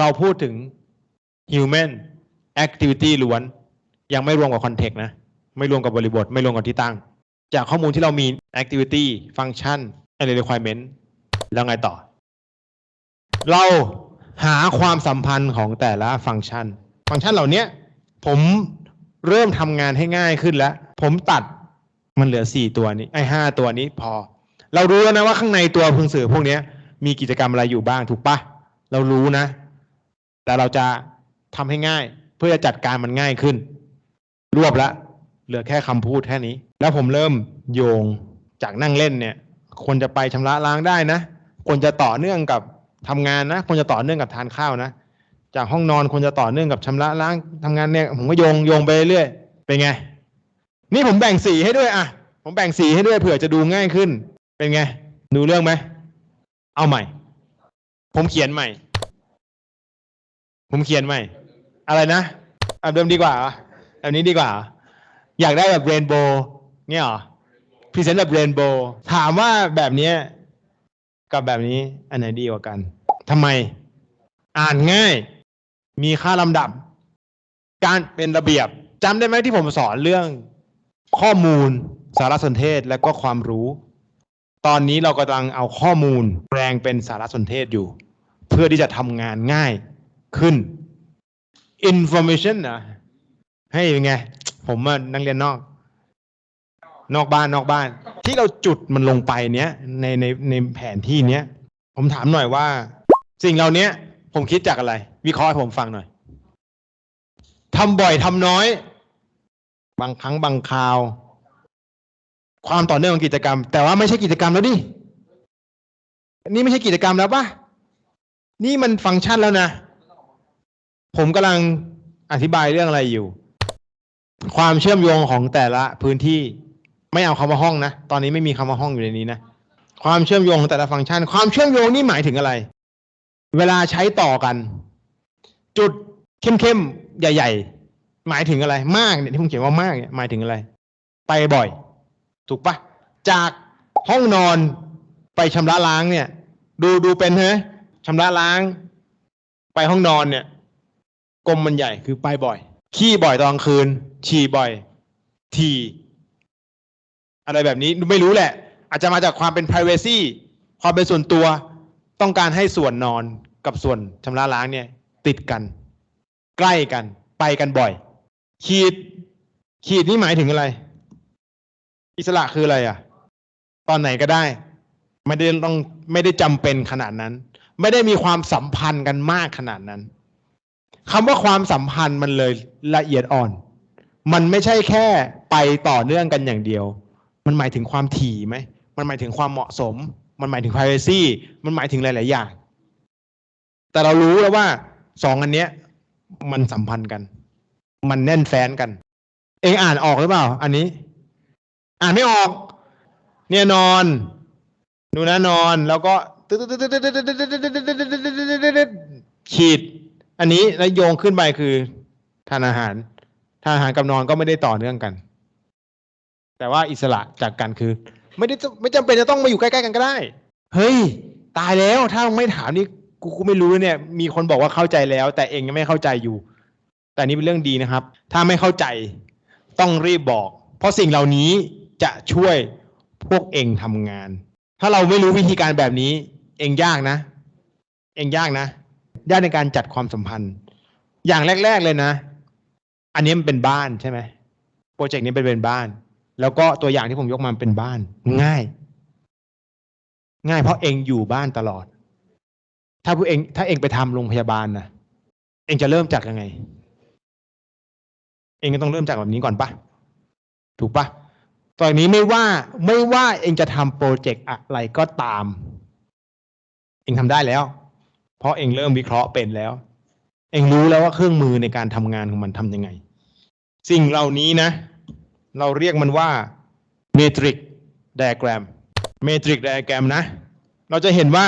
เราพูดถึง human activity ล้วน ยังไม่รวมกับ context นะ ไม่รวมกับบริบท ไม่รวมกับที่ตั้ง จากข้อมูลที่เรามี activity function and requirement แล้วไงต่อ เราหาความสัมพันธ์ของแต่ละฟังก์ชัน ฟังก์ชันเหล่านี้ผมเริ่มทำงานให้ง่ายขึ้นแล้ว ผมตัดมันเหลือสี่ตัวนี้ ไอ้ห้าตัวนี้พอ เรารู้แล้วนะว่าข้างในตัวพึงสื่อพวกนี้มีกิจกรรมอะไรอยู่บ้างถูกปะเรารู้นะ แต่เราจะทำให้ง่าย เพื่อจะจัดการมันง่ายขึ้น รวบละเหลือแค่คำพูดแค่นี้ แล้วผมเริ่มโยงจากนั่งเล่นเนี่ยควรจะไปชำระล้างได้นะควรจะต่อเนื่องกับทำงานนะควรจะต่อเนื่องกับทานข้าวนะ จากห้องนอนควรจะต่อเนื่องกับชำระล้างทำงานเนี่ยผมก็โยงโยงไปเรื่อยเป็นไง นี่ผมแบ่งสีให้ด้วยอะผมแบ่งสีให้ด้วยเผื่อจะดูง่ายขึ้น เป็นไง ดูเรื่องไหม เอาใหม่ ผมเขียนใหม่ ผมเขียนใหม่ อะไรนะแบบเดิมดีกว่าแบบนี้ดีกว่า อยากได้แบบเรนโบว์เนี่ยเหรอพรีเซนต์แบบเรนโบว์ถามว่าแบบนี้กับแบบนี้อันไหนดีกว่ากันทำไม อ่านง่าย มีค่าลำดับ การเป็นระเบียบจำได้ไหมที่ผมสอนเรื่องข้อมูลสารสนเทศและก็ความรู้ ตอนนี้เรากำลังเอาข้อมูลแปลงเป็นสารสนเทศอยู่ เพื่อที่จะทำงานง่าย ขึ้น information นะให้เป็นไง ผมอะนักเรียนนอก นอกบ้านนอกบ้าน ที่เราจุดมันลงไปเนี้ยในในในแผนที่เนี้ย ผมถามหน่อยว่า สิ่งเหล่านี้ผมคิดจากอะไร วิเคราะห์ให้ผมฟังหน่อยทำบ่อยทำน้อย บางครั้งบางคราว ความต่อเนื่องของกิจกรรม แต่ว่าไม่ใช่กิจกรรมแล้วดินี่ไม่ใช่กิจกรรมแล้วปะนี่มันฟังก์ชันแล้วนะ ผมกำลังอธิบายเรื่องอะไรอยู่ ความเชื่อมโยงของแต่ละพื้นที่ไม่เอาคำว่าห้องนะ ตอนนี้ไม่มีคำว่าห้องอยู่ในนี้นะ ความเชื่อมโยงของแต่ละฟังก์ชัน ความเชื่อมโยงนี่หมายถึงอะไร เวลาใช้ต่อกัน จุดเข้มๆ ใหญ่ ๆ หมายถึงอะไร มากเนี่ยที่ผมเขียนว่ามากเนี่ยหมายถึงอะไร ไปบ่อย ถูกปะจากห้องนอนไปชำระล้างเนี่ย ดูดูเป็นไหมชำระล้าง ไปห้องนอนเนี่ย กลมมันใหญ่คือไปบ่อย ขี้บ่อยตอนกลางคืน ฉี่บ่อย ที อะไรแบบนี้ไม่รู้แหละ อาจจะมาจากความเป็น privacy ความเป็นส่วนตัวต้องการให้ส่วนนอนกับส่วนชำระล้างเนี่ย ติดกัน ใกล้กัน ไปกันบ่อย ขีด ขีดนี่หมายถึงอะไร อิสระคืออะไรอะ ตอนไหนก็ได้ ไม่ได้ต้องไม่ได้จำเป็นขนาดนั้น ไม่ได้มีความสัมพันธ์กันมากขนาดนั้น คำว่าความสัมพันธ์มันเลยละเอียดอ่อน มันไม่ใช่แค่ไปต่อเนื่องกันอย่างเดียว มันหมายถึงความถี่ไหม มันหมายถึงความเหมาะสม มันหมายถึง privacy มันหมายถึงหลาย ๆ อย่าง แต่เรารู้แล้วว่าสองอันเนี้ยมันสัมพันธ์กัน มันแน่นแฟ้นกัน เองอ่านออกหรือเปล่า อันนี้ อ่านไม่ออก เนี่ยนอน ดูนะนอนแล้วก็ขีด อันนี้แล้วโยงขึ้นไปคือทานอาหาร ทานอาหารกับนอนก็ไม่ได้ต่อเนื่องกัน แต่ว่าอิสระจากกันคือ ไม่ได้ไม่จำเป็นจะต้องมาอยู่ใกล้ๆกันก็ได้ เฮ้ย ตายแล้วถ้าไม่ถามนี่กูกูไม่รู้เนี่ย มีคนบอกว่าเข้าใจแล้ว แต่เองยังไม่เข้าใจอยู่ แต่นี้เป็นเรื่องดีนะครับ ถ้าไม่เข้าใจต้องรีบบอก เพราะสิ่งเหล่านี้จะช่วยพวกเองทำงาน ถ้าเราไม่รู้วิธีการแบบนี้ เองยากนะ เองยากนะ ยากในการจัดความสัมพันธ์ อย่างแรก ๆเลยนะ อันนี้มันเป็นบ้านใช่ไหมโปรเจกต์นี้เป็นเป็นบ้าน แล้วก็ตัวอย่างที่ผมยกมาเป็นบ้าน ง่าย ง่ายเพราะเองอยู่บ้านตลอด ถ้าผู้เอง ถ้าเองไปทำโรงพยาบาลนะเองจะเริ่มจากยังไง เองก็ต้องเริ่มจากแบบนี้ก่อนปะถูกปะตอนนี้ไม่ว่าไม่ว่าเองจะทำโปรเจกต์อะไรก็ตาม เองทำได้แล้ว เพราะเองเริ่มวิเคราะห์เป็นแล้ว เองรู้แล้วว่าเครื่องมือในการทำงานของมันทำยังไง สิ่งเหล่านี้นะ เราเรียกมันว่า metric diagram metric diagram นะ เราจะเห็นว่า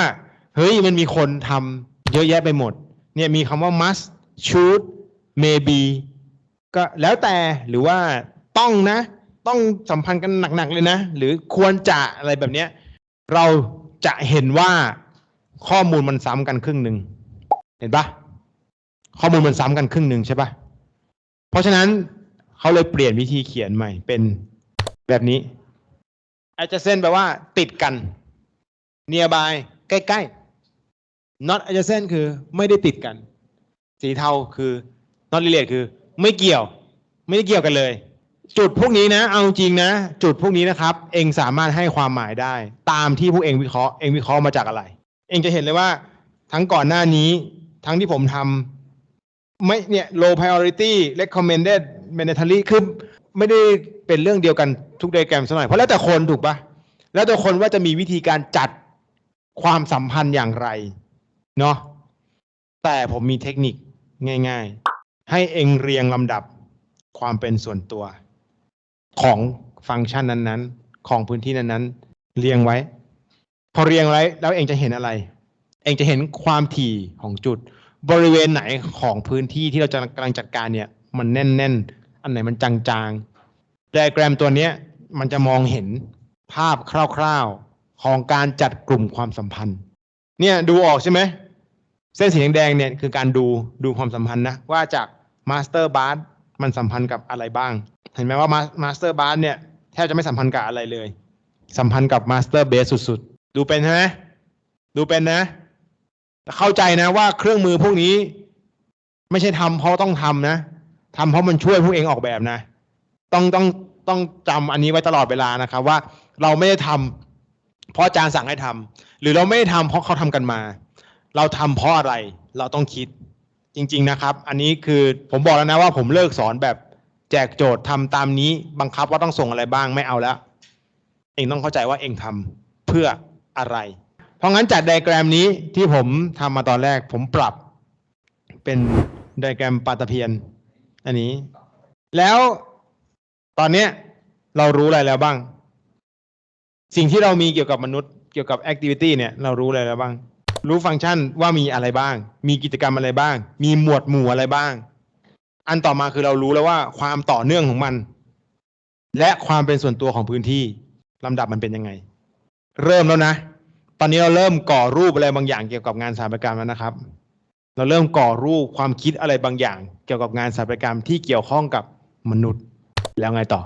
เฮ้ยมันมีคนทำเยอะแยะไปหมด เนี่ยมีคำว่า must should maybe ก็แล้วแต่หรือว่าต้องนะ ต้องสัมพันธ์กันหนักๆเลยนะ หรือควรจะอะไรแบบเนี้ย เราจะเห็นว่า ข้อมูลมันซ้ำกันครึ่งหนึ่งเห็นปะข้อมูลมันซ้ำกันครึ่งหนึ่งใช่ปะเพราะฉะนั้นเขาเลยเปลี่ยนวิธีเขียนใหม่เป็นแบบนี้ adjacent แปลว่าติดกัน nearby ใกล้ๆ not adjacent คือไม่ได้ติดกัน สีเทาคือ not related คือ ไม่เกี่ยว ไม่ได้เกี่ยวกันเลย จุดพวกนี้นะ เอาจริงนะ จุดพวกนี้นะครับ เองสามารถให้ความหมายได้ ตามที่พวกเองวิเคราะห์ เองวิเคราะห์มาจากอะไร เองจะเห็นเลยว่า ทั้งก่อนหน้านี้ทั้งที่ผมทำไม่เนี่ย low priority recommended mandatory คือไม่ได้เป็นเรื่องเดียวกันทุกไดแกรมสักหน่อยเพราะแล้วแต่คนถูกปะแล้วแต่คนว่าจะมีวิธีการจัดความสัมพันธ์อย่างไรเนาะแต่ผมมีเทคนิคง่าย ๆ ให้เองเรียงลำดับความเป็นส่วนตัว ของฟังก์ชันนั้นๆ ของพื้นที่นั้นๆ เรียงไว้ พอเรียงไว้แล้วเองจะเห็นอะไร เองจะเห็นความถี่ของจุด บริเวณไหนของพื้นที่ที่เราจะกำลังจัดการเนี่ย มันแน่นๆ อันไหนมันจางๆไดอะแกรมตัวเนี้ยมันจะมองเห็นภาพคร่าวๆของการจัดกลุ่มความสัมพันธ์ เนี่ยดูออกใช่ไหมเส้นสีแดงๆเนี่ยคือการดูดูความสัมพันธ์นะว่าจากมาสเตอร์บาร์มันสัมพันธ์กับอะไรบ้าง เห็นไหมว่ามาสเตอร์บาร์เนี่ยแทบจะไม่สัมพันธ์กับอะไรเลย สัมพันธ์กับมาสเตอร์เบสสุดๆ ดูเป็นใช่ไหมดูเป็นนะ เข้าใจนะว่าเครื่องมือพวกนี้ ไม่ใช่ทำเพราะต้องทำนะทำเพราะมันช่วยพวกเองออกแบบนะ ต้องต้องต้องจำอันนี้ไว้ตลอดเวลานะครับ ว่าเราไม่ได้ทำเพราะอาจารย์สั่งให้ทำหรือเราไม่ได้ทำเพราะเขาทำกันมา เราทำเพราะอะไรเราต้องคิดจริง ๆนะครับ อันนี้คือผมบอกแล้วนะว่าผมเลิกสอนแบบแจกโจทย์ทำตามนี้ บังคับว่าต้องส่งอะไรบ้างไม่เอาแล้ว เองต้องเข้าใจว่าเองทำเพื่อ อะไร เพราะงั้นจากไดอะแกรมนี้ที่ผมทำมาตอนแรก ผมปรับเป็นไดอะแกรมปาตะเพียน อันนี้ แล้วตอนเนี้ยเรารู้อะไรแล้วบ้าง สิ่งที่เรามีเกี่ยวกับมนุษย์เกี่ยวกับแอคทิวิตี้เนี่ยเรารู้อะไรแล้วบ้าง รู้ฟังก์ชันว่ามีอะไรบ้าง มีกิจกรรมอะไรบ้าง มีหมวดหมู่อะไรบ้าง อันต่อมาคือเรารู้แล้วว่าความต่อเนื่องของมัน และความเป็นส่วนตัวของพื้นที่ลำดับมันเป็นยังไง เริ่มแล้วนะ ตอนนี้เราเริ่มก่อรูปอะไรบางอย่างเกี่ยวกับงานสถาปัตยกรรมแล้วนะครับ เราเริ่มก่อรูปความคิดอะไรบางอย่าง เกี่ยวกับงานสถาปัตยกรรมที่เกี่ยวข้องกับมนุษย์ แล้วไงต่อ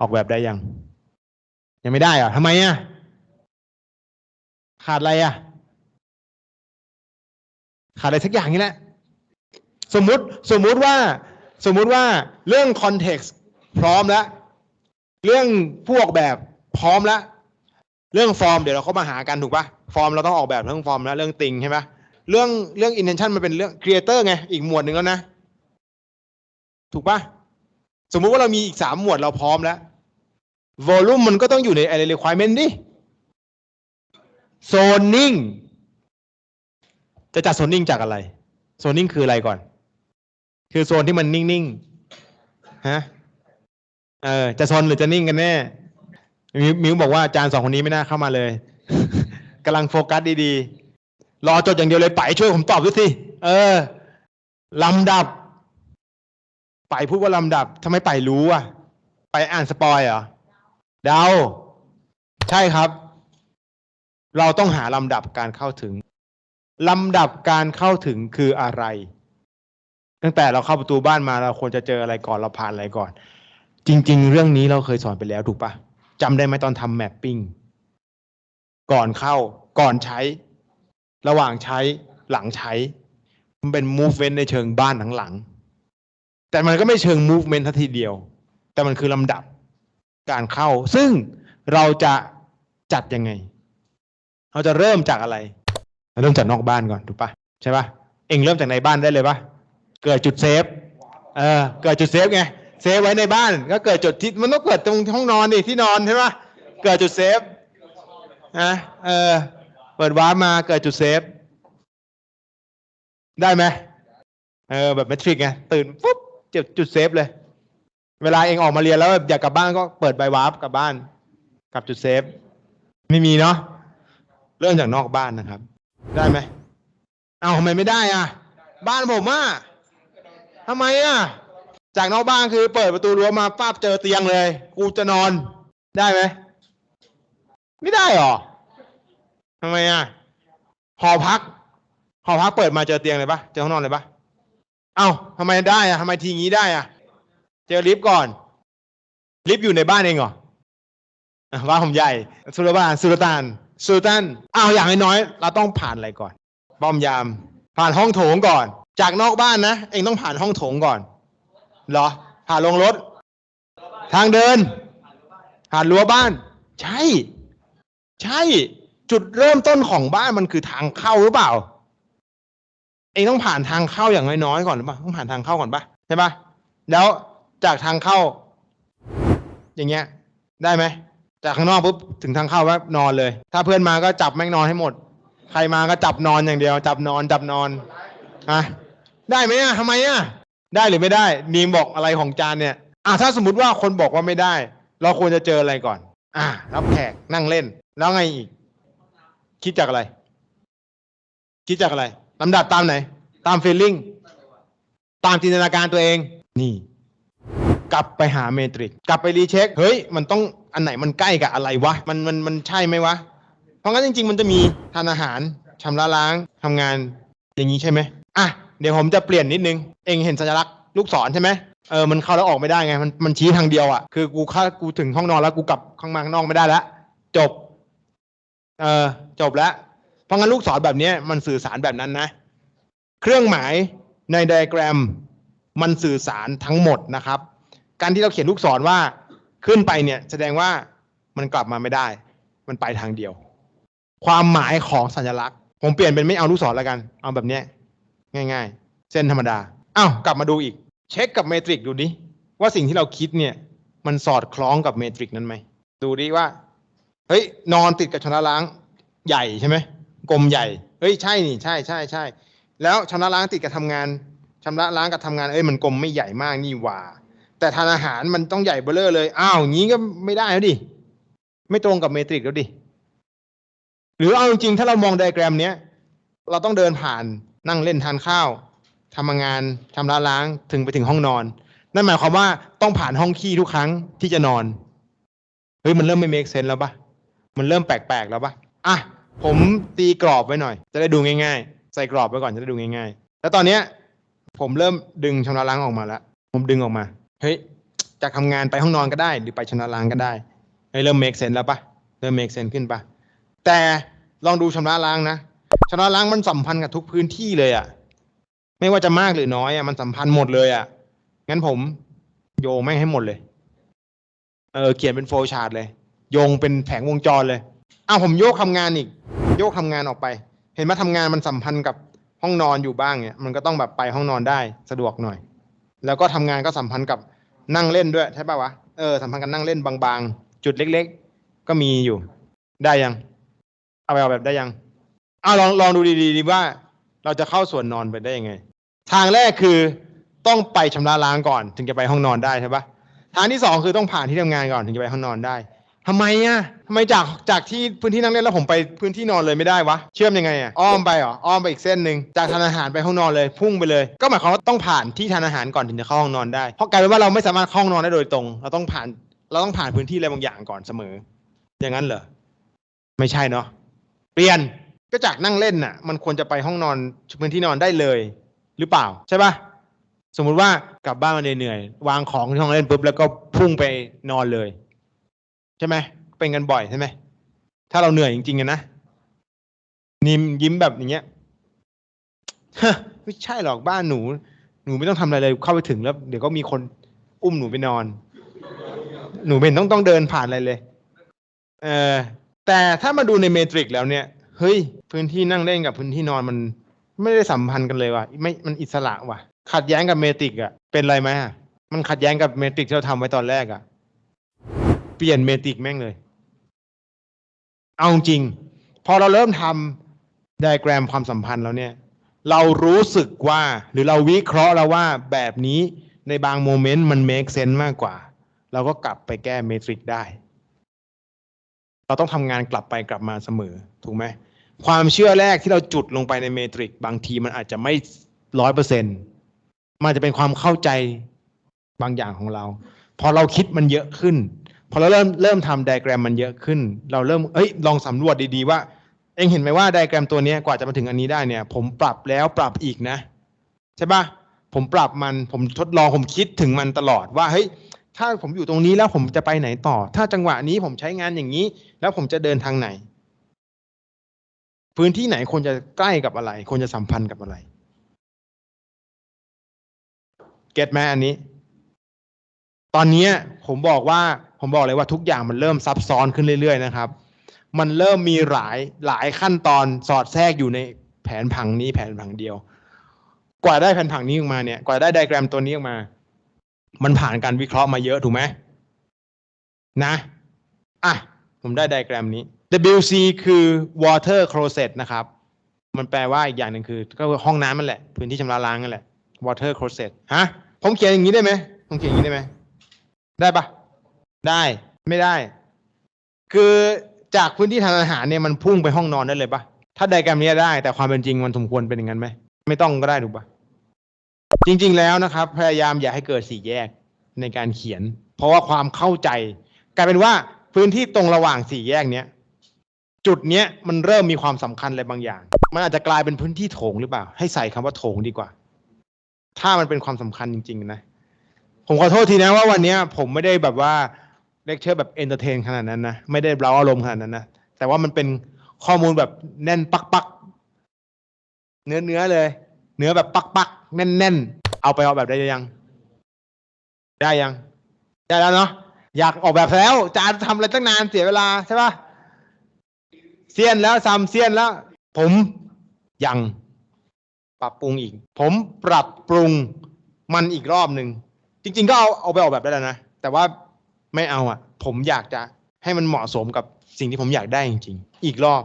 ออกแบบได้ยัง ยังไม่ได้เหรอทำไมอะขาดอะไรอะ ขาดอะไรสักอย่างนี่แหละ สมมุติสมมุติว่า สมมุติว่าเรื่องคอนเท็กซ์พร้อมแล้ว เรื่องผู้ออกแบบพร้อมแล้ว เรื่องฟอร์มเดี๋ยวเราเข้ามาหากันถูกปะฟอร์มเราต้องออกแบบเรื่องฟอร์มแล้วเรื่องติงใช่ปะเรื่องเรื่อง intention มันเป็นเรื่อง creator ไงอีกหมวดหนึ่งแล้วนะ ถูกปะสมมุติว่าเรามีอีกสามหมวดเราพร้อมแล้ว volume มันก็ต้องอยู่ในอะไร requirement ดิ zoning จะจัด zoning จากอะไร zoning คืออะไรก่อน คือโซนที่มันนิ่งๆ ฮะ เออ จะโซนหรือจะนิ่งกันแน่ มิวมิวบอกว่าอาจารย์สองคนนี้ไม่น่าเข้ามาเลยกำลังโฟกัสดีๆ รอจดอย่างเดียวเลยไปช่วยผมตอบด้วยสิ เออ ลำดับ ไปพูดว่าลำดับทำไมไปรู้อะ ไปอ่านสปอยเหรอ เดา ใช่ครับ เราต้องหาลำดับการเข้าถึง ลำดับการเข้าถึงคืออะไร ตั้งแต่เราเข้าประตูบ้านมาเราควรจะเจออะไรก่อนเราผ่านอะไรก่อน จริง ๆ เรื่องนี้เราเคยสอนไปแล้วถูกปะ จำได้ไหมตอนทำแมปปิ้งก่อนเข้าก่อนใช้ ระหว่างใช้หลังใช้ มันเป็น movement ในเชิงบ้านทั้งหลัง แต่มันก็ไม่เชิง movement ทัทีเดียว แต่มันคือลำดับการเข้า ซึ่งเราจะจัดยังไง เราจะเริ่มจากอะไร เราเริ่มจากนอกบ้านก่อนถูกปะใช่ปะเองเริ่มจากในบ้านได้เลยปะเกิดจุดเซฟ เออ เกิดจุดเซฟไง เซฟไว้ในบ้าน ก็เกิดจุดที่มันต้องเกิดตรงห้องนอนดิที่นอนใช่ปะเกิดจุดเซฟนะเออเปิดวาร์ปมาเกิดจุดเซฟ ได้ไหมเออแบบแมทริกไงตื่นปุ๊บเจ็บจุดเซฟเลย เวลาเองออกมาเรียนแล้วอยากกลับบ้านก็เปิดใบวาร์ปกลับบ้านกลับจุดเซฟ ไม่มีเนาะเริ่มจากนอกบ้านนะครับ ได้ไหมเอาทำไมไม่ได้อะ บ้านผมอะทำไมอะ จากนอกบ้านคือเปิดประตูรั้วมาป้าบเจอเตียงเลย กูจะนอนได้ไหมไม่ได้หรอทำไมอะหอพักหอพักเปิดมาเจอเตียงเลยปะเจอห้องนอนเลยปะเอ้าทำไมได้อะทำไมทีงี้ได้อะเจอลิฟต์ก่อน ลิฟต์อยู่ในบ้านเองเหรอบ้านผมใหญ่ สุลต่านสุลต่านสุลต่านเอ้าอย่างน้อยๆเราต้องผ่านอะไรก่อนป้อมยาม ผ่านห้องโถงก่อน จากนอกบ้านนะ เองต้องผ่านห้องโถงก่อน เหรอ ผ่านลงรถ ทางเดิน ผ่านรั้วบ้าน ใช่ ใช่ จุดเริ่มต้นของบ้านมันคือทางเข้าหรือเปล่า เองต้องผ่านทางเข้าอย่างน้อยๆก่อนหรือเปล่าต้องผ่านทางเข้าก่อนปะใช่ปะแล้วจากทางเข้า อย่างเงี้ย ได้ไหมจากข้างนอกปุ๊บถึงทางเข้าว่านอนเลย ถ้าเพื่อนมาก็จับแม่งนอนให้หมด ใครมาก็จับนอนอย่างเดียว จับนอนจับนอนอะได้ไหมอะทำไมอะ ได้หรือไม่ได้นีมบอกอะไรของจานเนี่ยอะถ้าสมมติว่าคนบอกว่าไม่ได้ เราควรจะเจออะไรก่อน อะรับแขกนั่งเล่น แล้วไงอีก คิดจากอะไร คิดจากอะไรลำดับตามไหน ตามฟีลลิ่งตามจินตนาการตัวเอง นี่ กลับไปหาเมตริกกลับไปรีเช็คเฮ้ย มันต้องอันไหนมันใกล้กับอะไรวะ มันมันมันใช่ไหมวะ เพราะงั้นจริง ๆ มันจะมีทานอาหารชำระล้างทำงานอย่างนี้ใช่ไหมอะ เดี๋ยวผมจะเปลี่ยนนิดนึง เองเห็นสัญลักษณ์ลูกศรใช่ไหมเออมันเข้าแล้วออกไม่ได้ไง มันมันชี้ทางเดียวอะ คือกูเข้ากูถึงห้องนอนแล้วกูกลับข้างมาข้างนอกไม่ได้แล้วจบ เออจบแล้ว เพราะงั้นลูกศรแบบนี้มันสื่อสารแบบนั้นนะ เครื่องหมายในไดอะแกรม มันสื่อสารทั้งหมดนะครับ การที่เราเขียนลูกศรว่าขึ้นไปเนี่ย แสดงว่ามันกลับมาไม่ได้ มันไปทางเดียว ความหมายของสัญลักษณ์ ผมเปลี่ยนเป็นไม่เอาลูกศรแล้วกัน เอาแบบเนี้ย ง่ายๆ เส้นธรรมดาอ้าวกลับมาดูอีก เช็คกับเมตริกดูดิว่าสิ่งที่เราคิดเนี่ย มันสอดคล้องกับเมตริกนั้นไหมดูดิว่า เฮ้ย นอนติดกับชนะล้างใหญ่ใช่ไหมกลมใหญ่ เฮ้ย ใช่นี่ใช่ใช่ใช่แล้วชำระล้างติดกับทำงานชำระล้างกับทำงานเอ้ยมันกลมไม่ใหญ่มากนี่หว่า แต่ทานอาหารมันต้องใหญ่เบ้อเร่อเลยอ้าวงี้ก็ไม่ได้แล้วดิไม่ตรงกับเมตริกแล้วดิหรือเอาจริงๆถ้าเรามองไดแกรมเนี้ย เราต้องเดินผ่าน นั่งเล่นทานข้าวทำงานชำระล้างถึงไปถึงห้องนอน นั่นหมายความว่าต้องผ่านห้องขี้ทุกครั้งที่จะนอนเฮ้ยมันเริ่มไม่ make sense แล้วปะมันเริ่มแปลกๆแล้วปะอะผมตีกรอบไว้หน่อย จะได้ดูง่ายๆ ใส่กรอบไว้ก่อนจะได้ดูง่ายๆ แล้วตอนเนี้ย ผมเริ่มดึงชำระล้างออกมาแล้ว ผมดึงออกมา เฮ้ยจากทำงานไปห้องนอนก็ได้ หรือไปชำระล้างก็ได้เฮ้ยเริ่ม make sense แล้วปะเริ่ม make sense ขึ้นปะแต่ลองดูชำระล้างนะ ชำระล้างมันสัมพันธ์กับทุกพื้นที่เลยอะไม่ว่าจะมากหรือน้อยอะมันสัมพันธ์หมดเลยอะงั้นผม โยงไม่ให้หมดเลย เออเขียนเป็นโฟล์ชาร์ตเลย โยงเป็นแผงวงจรเลยอ้าวผมโยกทำงานอีก โยกทำงานออกไป เห็นว่าทำงานมันสัมพันธ์กับห้องนอนอยู่บ้างเนี่ยมันก็ต้องแบบไปห้องนอนได้สะดวกหน่อย แล้วก็ทำงานก็สัมพันธ์กับนั่งเล่นด้วยใช่ป่าวะเออสัมพันธ์กับนั่งเล่นบางๆ จุดเล็ก ๆ ก็มีอยู่ ได้ยัง เอาไปเอาแบบได้ยัง เอาลองลองดูดีๆดีว่า เราจะเข้าส่วนนอนไปได้ยังไง ทางแรกคือต้องไปชำระล้างก่อน ถึงจะไปห้องนอนได้ใช่ปะทางที่สองคือต้องผ่านที่ทำงานก่อนถึงจะไปห้องนอนได้ทำไมอะทำไมจากจากที่พื้นที่นั่งเล่นแล้วผมไปพื้นที่นอนเลยไม่ได้วะ เชื่อมยังไงอะอ้อมไปเหรออ้อมไปอีกเส้นหนึ่งจากทานอาหารไปห้องนอนเลย พุ่งไปเลย ก็หมายความว่าต้องผ่านที่ทานอาหารก่อนถึงจะเข้าห้องนอนได้เพราะกลายเป็นว่าเราไม่สามารถเข้าห้องนอนได้โดยตรง เราต้องผ่านเราต้องผ่านพื้นที่อะไรบางอย่างก่อนเสมอ อย่างนั้นเหรอไม่ใช่เนาะเปลี่ยน ก็จากนั่งเล่นน่ะ มันควรจะไปห้องนอนพื้นที่นอนได้เลย หรือเปล่าใช่ปะสมมุติว่ากลับบ้านมาเหนื่อยๆวางของที่ห้องเล่นปุ๊บแล้วก็พุ่งไปนอนเลย ใช่ไหมเป็นกันบ่อยใช่ไหมถ้าเราเหนื่อยจริงๆอะนะนิมยิ้มแบบอย่างเงี้ยไม่ใช่หรอกบ้านหนู หนูไม่ต้องทำอะไรเลยเข้าไปถึงแล้ว เดี๋ยวก็มีคนอุ้มหนูไปนอน หนูเป็นต้องต้องเดินผ่านอะไรเลย เออแต่ถ้ามาดูในเมตริกแล้วเนี่ย เฮ้ย พื้นที่นั่งเล่นกับพื้นที่นอนมันไม่ได้สัมพันธ์กันเลยว่ะไม่มันอิสระว่ะ ขัดแย้งกับเมตริกอะเป็นไรไหมอะมันขัดแย้งกับเมตริกที่เราทำไว้ตอนแรกอะเปลี่ยนเมตริกแม่งเลย เอาจริง พอเราเริ่มทำไดแกรมความสัมพันธ์แล้วเนี่ย เรารู้สึกว่าหรือเราวิเคราะห์แล้วว่าแบบนี้ในบางโมเมนต์มัน make sense มากกว่า เราก็กลับไปแก้เมตริกได้ เราต้องทำงานกลับไปกลับมาเสมอ ถูกไหม ความเชื่อแรกที่เราจุดลงไปในเมตริกบางทีมันอาจจะไม่ร้อยเปอร์เซ็นมันจะเป็นความเข้าใจบางอย่างของเรา พอเราคิดมันเยอะขึ้น พอเราเริ่มเริ่มทำไดแกรมมันเยอะขึ้น เราเริ่มเอ้ยลองสำรวจดีๆว่า เองเห็นไหมว่าไดแกรมตัวนี้กว่าจะมาถึงอันนี้ได้เนี่ย ผมปรับแล้วปรับอีกนะ ใช่ปะผมปรับมันผมทดลองผมคิดถึงมันตลอดว่าเฮ้ยถ้าผมอยู่ตรงนี้แล้วผมจะไปไหนต่อ ถ้าจังหวะนี้ผมใช้งานอย่างนี้ แล้วผมจะเดินทางไหน พื้นที่ไหนควรจะใกล้กับอะไรควรจะสัมพันธ์กับอะไร เก็ตไหมอันนี้ ตอนนี้ผมบอกว่าผมบอกเลยว่าทุกอย่างมันเริ่มซับซ้อนขึ้นเรื่อยๆนะครับ มันเริ่มมีหลายหลายขั้นตอนสอดแทรกอยู่ในแผนผังนี้แผนผังเดียว กว่าได้แผนผังนี้ออกมาเนี่ยกว่าได้ไดแกรมตัวนี้ออกมา มันผ่านการวิเคราะห์มาเยอะถูกไหมนะ อะ ผมได้ไดแกรมนี้ WC คือ water closet นะครับ มันแปลว่าอีกอย่างหนึ่งคือ ก็คือห้องน้ำมันแหละ พื้นที่ชำระล้างนั่นแหละ water closet ฮะ ผมเขียนอย่างนี้ได้ไหมผมเขียนอย่างนี้ได้ไหม ได้ปะได้ไม่ได้ คือจากพื้นที่ทานอาหารเนี่ยมันพุ่งไปห้องนอนได้เลยปะถ้าไดแกรมนี้ได้ แต่ความเป็นจริงมันสมควรเป็นอย่างนั้นไหม ไม่ต้องก็ได้ถูกปะจริง ๆ แล้วนะครับ พยายามอย่าให้เกิดสี่แยกในการเขียน เพราะว่าความเข้าใจ กลายเป็นว่าพื้นที่ตรงระหว่างสี่แยกเนี้ย จุดเนี้ยมันเริ่มมีความสำคัญอะไรบางอย่าง มันอาจจะกลายเป็นพื้นที่โถงหรือเปล่า ให้ใส่คำว่าโถงดีกว่า ถ้ามันเป็นความสำคัญจริง ๆ นะ ผมขอโทษทีนะว่าวันเนี้ยผมไม่ได้แบบว่าเลคเชอร์แบบเอนเตอร์เทนขนาดนั้นนะ ไม่ได้เร้าอารมณ์ขนาดนั้นนะ แต่ว่ามันเป็นข้อมูลแบบแน่นปักปักๆเนื้อเนื้อเลย เนื้อแบบปักปักๆแน่นแน่นๆเอาไปออกแบบได้ยัง ได้ยัง ได้แล้วเนาะอยากออกแบบแล้วจานทำอะไรตั้งนานเสียเวลาใช่ป่ะ เซียนแล้วซ้ำเซียนแล้ว ผมยังปรับปรุงอีก ผมปรับปรุงมันอีกรอบหนึ่งจริง ๆ ก็เอาเอาไปออกแบบได้แล้วนะแต่ว่าไม่เอาอะ ผมอยากจะให้มันเหมาะสมกับสิ่งที่ผมอยากได้จริง ๆ อีกรอบ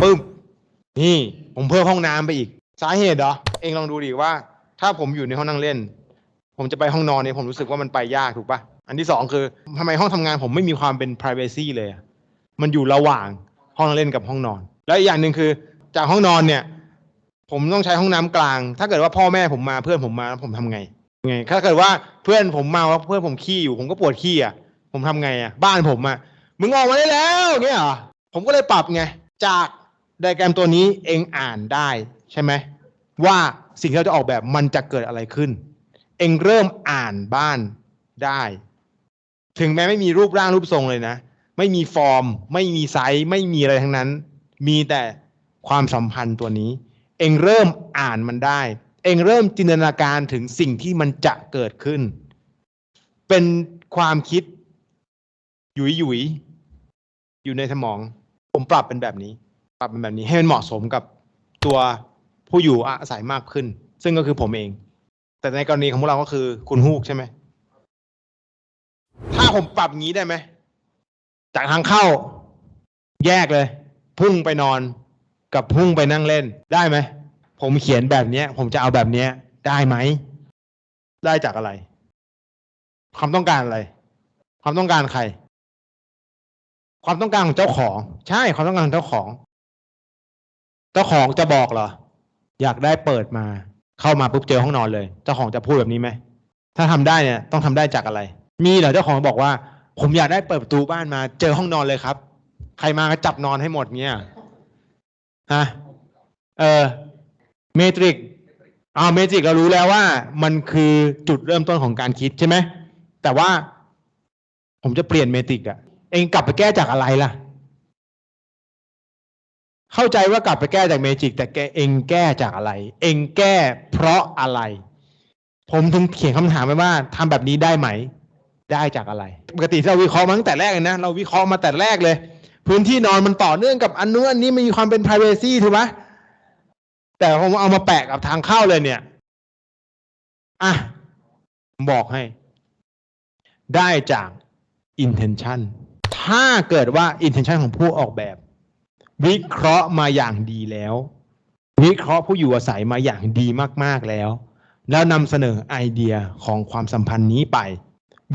ปึ้มนี่ผมเพิ่มห้องน้ำไปอีก สาเหตุเหรอเองลองดูดิว่า ถ้าผมอยู่ในห้องนั่งเล่น ผมจะไปห้องนอนเนี่ยผมรู้สึกว่ามันไปยากถูกปะอันที่สองคือทำไมห้องทำงานผมไม่มีความเป็น p r i เวซีเลยอะมันอยู่ระหว่าง ห้องเล่นกับห้องนอน แล้วอีกอย่างหนึ่งคือ จากห้องนอนเนี่ย ผมต้องใช้ห้องน้ำกลาง ถ้าเกิดว่าพ่อแม่ผมมาเพื่อนผมมาแล้วผมทำไงไง ถ้าเกิดว่าเพื่อนผมมาว่าเพื่อนผมขี้อยู่ ผมก็ปวดขี้อะผมทำไงอะ บ้านผมอะมึงออกมาได้แล้วเงี้ยเหรอผมก็เลยปรับไง จากไดแกรมตัวนี้เองอ่านได้ใช่ไหมว่าสิ่งที่เราจะออกแบบมันจะเกิดอะไรขึ้น เองเริ่มอ่านบ้านได้ ถึงแม้ไม่มีรูปร่างรูปทรงเลยนะ ไม่มีฟอร์ม ไม่มีไซส์ไม่มีอะไรทั้งนั้น มีแต่ความสัมพันธ์ตัวนี้ เองเริ่มอ่านมันได้ เองเริ่มจินตนาการถึงสิ่งที่มันจะเกิดขึ้น เป็นความคิดหยุยหยุยๆอยู่ในสมอง ผมปรับเป็นแบบนี้ ปรับเป็นแบบนี้ให้มันเหมาะสมกับตัวผู้อยู่อาศัยมากขึ้น ซึ่งก็คือผมเอง แต่ในกรณีของพวกเราก็คือคุณฮูกใช่ไหมถ้าผมปรับงี้ได้ไหม จากทางเข้า แยกเลย พุ่งไปนอนกับพุ่งไปนั่งเล่นได้ไหมผมเขียนแบบเนี้ย ผมจะเอาแบบเนี้ย ได้ไหม ได้จากอะไร ความต้องการอะไร ความต้องการใคร ความต้องการของเจ้าของ ใช่ความต้องการของเจ้าของ เจ้าของจะบอกเหรอ อยากได้เปิดมา เข้ามาปุ๊บเจอห้องนอนเลย เจ้าของจะพูดแบบนี้ไหมถ้าทำได้เนี่ย ต้องทำได้จากอะไร มีเหรอเจ้าของบอกว่า ผมอยากได้เปิดประตูบ้านมา เจอห้องนอนเลยครับ ใครมาก็จับนอนให้หมดเงี้ยฮะเออเมตริกอ่าเมตริกเรารู้แล้วว่า มันคือจุดเริ่มต้นของการคิดใช่ไหมแต่ว่า ผมจะเปลี่ยนเมตริกอะเองกลับไปแก้จากอะไรล่ะ เข้าใจว่ากลับไปแก้จากเมจิกแต่แกเองแก้จากอะไร เองแก้เพราะอะไร ผมถึงเขียนคำถามไว้ว่าทำแบบนี้ได้ไหม ได้จากอะไร ปกติเราวิเคราะห์มาตั้งแต่แรกเลยนะ เราวิเคราะห์มาแต่แรกเลย พื้นที่นอนมันต่อเนื่องกับอันนู้นอันนี้มันมีความเป็น p r i เวซีถูกไหมแต่ผมเอามาแปะกับทางเข้าเลยเนี่ยอะบอกให้ ได้จาก intention ถ้าเกิดว่า intention ของผู้ออกแบบ วิเคราะห์มาอย่างดีแล้ว วิเคราะห์ผู้อยู่อาศัยมาอย่างดีมาก ๆแล้ว แล้วนำเสนอไอเดียของความสัมพันธ์นี้ไป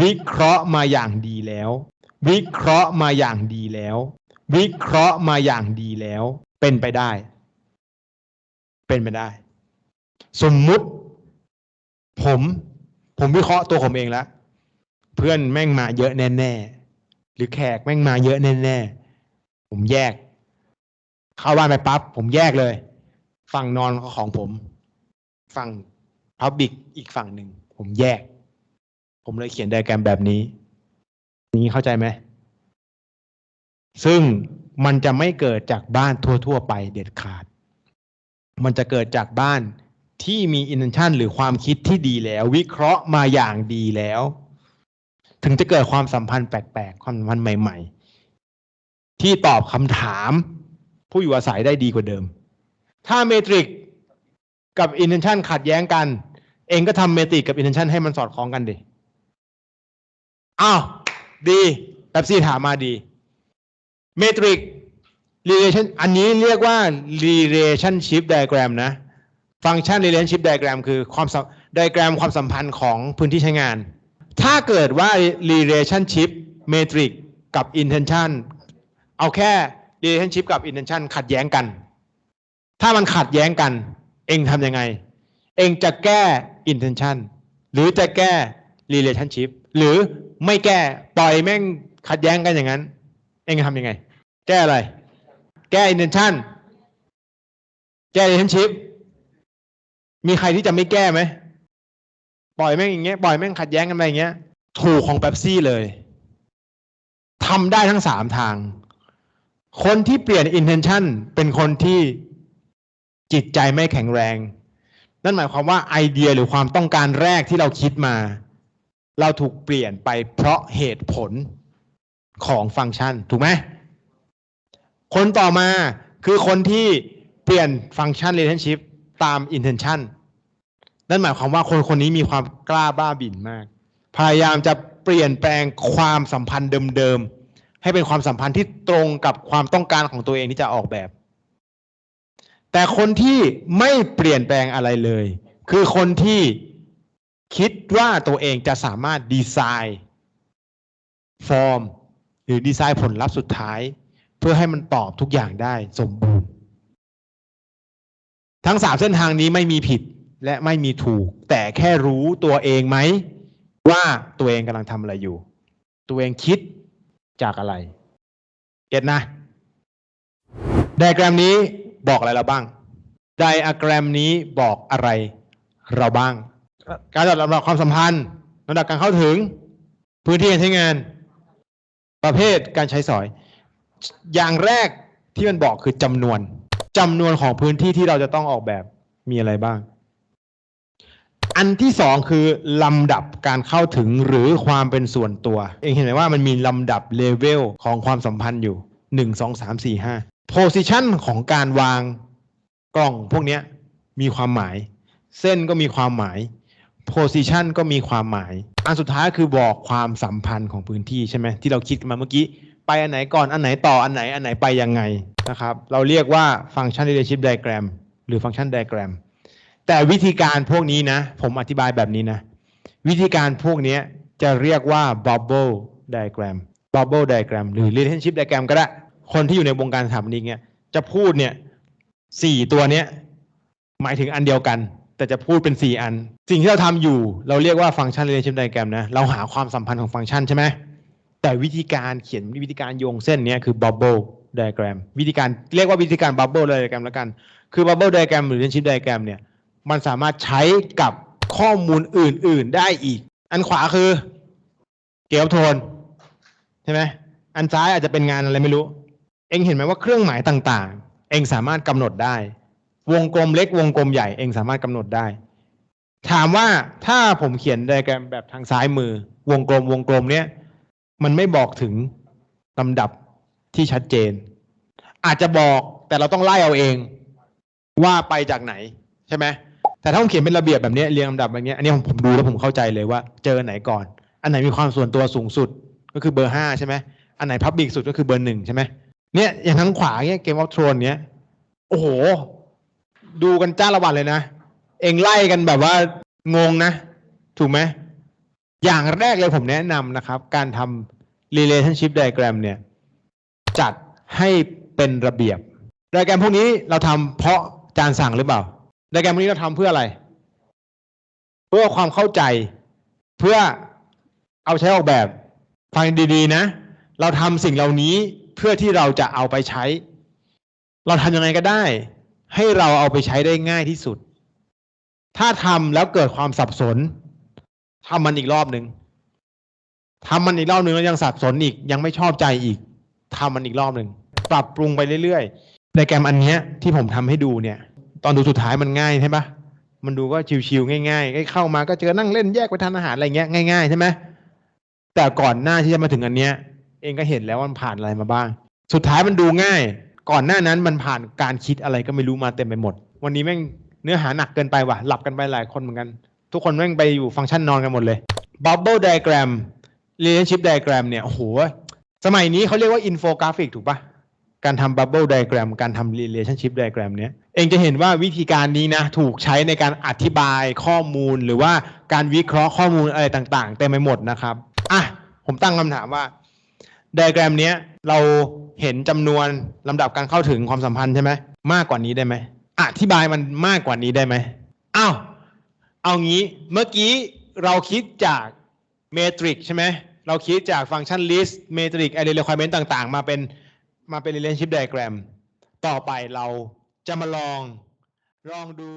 วิเคราะห์มาอย่างดีแล้ว วิเคราะห์มาอย่างดีแล้ว วิเคราะห์มาอย่างดีแล้ว เป็นไปได้ เป็นไปได้ สมมุติ ผม ผมวิเคราะห์ตัวผมเองแล้วเพื่อนแม่งมาเยอะแน่ๆหรือแขกแม่งมาเยอะแน่ๆผมแยก เข้าบ้านไปปั๊บผมแยกเลย ฝั่งนอนของผม ฝั่ง Public อีกฝั่งหนึ่ง ผมแยก ผมเลยเขียนไดอะแกรมแบบนี้ นี้เข้าใจไหม ซึ่งมันจะไม่เกิดจากบ้านทั่ว ๆ ไปเด็ดขาด มันจะเกิดจากบ้านที่มี intention หรือความคิดที่ดีแล้ว วิเคราะห์มาอย่างดีแล้ว ถึงจะเกิดความสัมพันธ์แปลกๆ ความสัมพันธ์ใหม่ ๆ ที่ตอบคำถามผู้อยู่อาศัยได้ดีกว่าเดิม ถ้าเมตริกกับ intention ขัดแย้งกัน เองก็ทำเมตริกกับ intention ให้มันสอดคล้องกันดิ อ้าวดีแป๊บซี่ถามมาดีเมตริก relation อันนี้เรียกว่า relationship diagram นะ ฟังก์ชัน relationship diagram คือความสัม diagram ความสัมพันธ์ของพื้นที่ใช้งาน ถ้าเกิดว่า relationship metric กับ intention เอาแค่ relationship กับ intention ขัดแย้งกัน ถ้ามันขัดแย้งกัน เองทำยังไง เองจะแก้ intention หรือจะแก้ relationship หรือไม่แก้ปล่อยแม่งขัดแย้งกันอย่างนั้น เองทำยังไง แก้อะไร แก้ intention แก้ relationship มีใครที่จะไม่แก้ไหมปล่อยแม่งอย่างเงี้ยปล่อยแม่งขัดแย้งกันไปอย่างเงี้ย ถูกของเป๊ปซี่เลยทำได้ทั้งสามทาง คนที่เปลี่ยน intention เป็นคนที่จิตใจไม่แข็งแรง นั่นหมายความว่าไอเดียหรือความต้องการแรกที่เราคิดมา เราถูกเปลี่ยนไปเพราะเหตุผลของฟังก์ชัน ถูกไหม คนต่อมาคือคนที่เปลี่ยนฟังก์ชัน relationship ตาม intention นั่นหมายความว่าคนคนนี้มีความกล้าบ้าบิ่นมาก พยายามจะเปลี่ยนแปลงความสัมพันธ์เดิมๆ ให้เป็นความสัมพันธ์ที่ตรงกับความต้องการของตัวเองที่จะออกแบบ แต่คนที่ไม่เปลี่ยนแปลงอะไรเลย คือคนที่ คิดว่าตัวเองจะสามารถดีไซน์ฟอร์ม หรือดีไซน์ผลลัพธ์สุดท้าย เพื่อให้มันตอบทุกอย่างได้สมบูรณ์ ทั้งสามเส้นทางนี้ไม่มีผิดและไม่มีถูก แต่แค่รู้ตัวเองไหม ว่าตัวเองกำลังทำอะไรอยู่ ตัวเองคิดจากอะไรเก็ตนะไดอะแกรมนี้บอกอะไรเราบ้างไดอะแกรมนี้บอกอะไรเราบ้าง การจัดลำดับความสัมพันธ์ลำดับการเข้าถึง พื้นที่การใช้งาน ประเภทการใช้สอย อย่างแรกที่มันบอกคือจำนวนจำนวนของพื้นที่ที่เราจะต้องออกแบบมีอะไรบ้าง อันที่สองคือลำดับการเข้าถึงหรือความเป็นส่วนตัว เองเห็นไหมว่ามันมีลำดับเลเวลของความสัมพันธ์อยู่หนึ่งสองสามสี่ห้าโพซิชันของการวางกล่องพวกนี้มีความหมาย เส้นก็มีความหมาย โพซิชันก็มีความหมาย อันสุดท้ายคือบอกความสัมพันธ์ของพื้นที่ใช่ไหมที่เราคิดกันมาเมื่อกี้ ไปอันไหนก่อนอันไหนต่ออันไหนอันไหนไปยังไงนะครับเราเรียกว่าฟังก์ชัน relationship diagram หรือฟังก์ชัน diagram แต่วิธีการพวกนี้นะ ผมอธิบายแบบนี้นะ วิธีการพวกนี้จะเรียกว่า bubble diagram bubble diagram หรือ relationship diagram ก็ได้ คนที่อยู่ในวงการสถาปนิกเนี่ยจะพูดเนี่ยสี่ตัวเนี้ยหมายถึงอันเดียวกัน แต่จะพูดเป็นสี่อัน สิ่งที่เราทำอยู่ เราเรียกว่าฟังก์ชัน relationship diagram นะเราหาความสัมพันธ์ของฟังก์ชันใช่ไหมแต่วิธีการเขียนวิธีการโยงเส้นเนี้ยคือ bubble diagram วิธีการเรียกว่าวิธีการ bubble diagram แล้วกัน คือ bubble diagram หรือ relationship diagram เนี่ยมันสามารถใช้กับข้อมูลอื่น ๆ ได้อีก อันขวาคือเกลโทนใช่ไหมอันซ้ายอาจจะเป็นงานอะไรไม่รู้ เองเห็นไหมว่าเครื่องหมายต่าง ๆ เองสามารถกำหนดได้ วงกลมเล็กวงกลมใหญ่เองสามารถกำหนดได้ ถามว่าถ้าผมเขียนไดแกรมแบบทางซ้ายมือ วงกลมวงกลมเนี้ยมันไม่บอกถึงลำดับที่ชัดเจน อาจจะบอกแต่เราต้องไล่เอาเองว่าไปจากไหนใช่ไหมแต่ถ้าผมเขียนเป็นระเบียบแบบนี้เรียงลำดับแบบนี้อันนี้ผมผมดูแล้วผมเข้าใจเลยว่า เจอไหนก่อน อันไหนมีความส่วนตัวสูงสุดก็คือเบอร์ห้าใช่ไหมอันไหนพับบิกสุดก็คือเบอร์หนึ่งใช่ไหมเนี่ยอย่างทั้งขวาเนี่ยเกมออฟทรอนเนี้ยโอ้โห ดูกันจ้าละวันเลยนะ เองไล่กันแบบว่างงนะ ถูกไหม อย่างแรกเลยผมแนะนำนะครับ การทำ relationship diagram เนี่ย จัดให้เป็นระเบียบไดแกรมพวกนี้เราทำเพราะจานสั่งหรือเปล่าไดแกรมพวกนี้เราทำเพื่ออะไร เพื่อความเข้าใจ เพื่อเอาใช้ออกแบบฟังดีๆนะ เราทำสิ่งเหล่านี้เพื่อที่เราจะเอาไปใช้ เราทำยังไงก็ได้ ให้เราเอาไปใช้ได้ง่ายที่สุด ถ้าทำแล้วเกิดความสับสนทำมันอีกรอบหนึ่งทำมันอีกรอบหนึ่งแล้วยังสับสนอีก ยังไม่ชอบใจอีกทำมันอีกรอบหนึ่งปรับปรุงไปเรื่อยๆไดแกรมอันเนี้ยที่ผมทำให้ดูเนี่ย ตอนดูสุดท้ายมันง่ายใช่ปะมันดูก็ชิวๆง่ายๆเข้ามาก็เจอนั่งเล่นแยกไปทานอาหารอะไรเงี้ยง่ายๆใช่ไหมแต่ก่อนหน้าที่จะมาถึงอันเนี้ย เองก็เห็นแล้วว่ามันผ่านอะไรมาบ้าง สุดท้ายมันดูง่าย ก่อนหน้านั้นมันผ่านการคิดอะไรก็ไม่รู้มาเต็มไปหมด วันนี้แม่งเนื้อหาหนักเกินไปว่ะ หลับกันไปหลายคนเหมือนกัน ทุกคนแม่งไปอยู่ฟังก์ชันนอนกันหมดเลย Bubble Diagram Relationship Diagram เนี่ยโอ้โหสมัยนี้เขาเรียกว่า Infographic ถูกปะการทำ Bubble Diagram การทำ Relationship Diagram เนี้ยเองจะเห็นว่าวิธีการนี้นะถูกใช้ในการอธิบายข้อมูลหรือว่าการวิเคราะห์ข้อมูลอะไรต่างๆเต็มไปหมดนะครับ อะ ผมตั้งคำถามว่า ไดอะแกรมเนี้ยเราเห็นจำนวนลำดับการเข้าถึงความสัมพันธ์ใช่ไหมมากกว่านี้ได้ไหมอธิบายมันมากกว่านี้ได้ไหมอ้าวเอางี้เมื่อกี้เราคิดจากเมทริกใช่ไหมเราคิดจากฟังก์ชัน list เมทริก array requirement ต่างๆ มาเป็นมาเป็น relationship diagram ต่อไปเราจะมาลองลองดู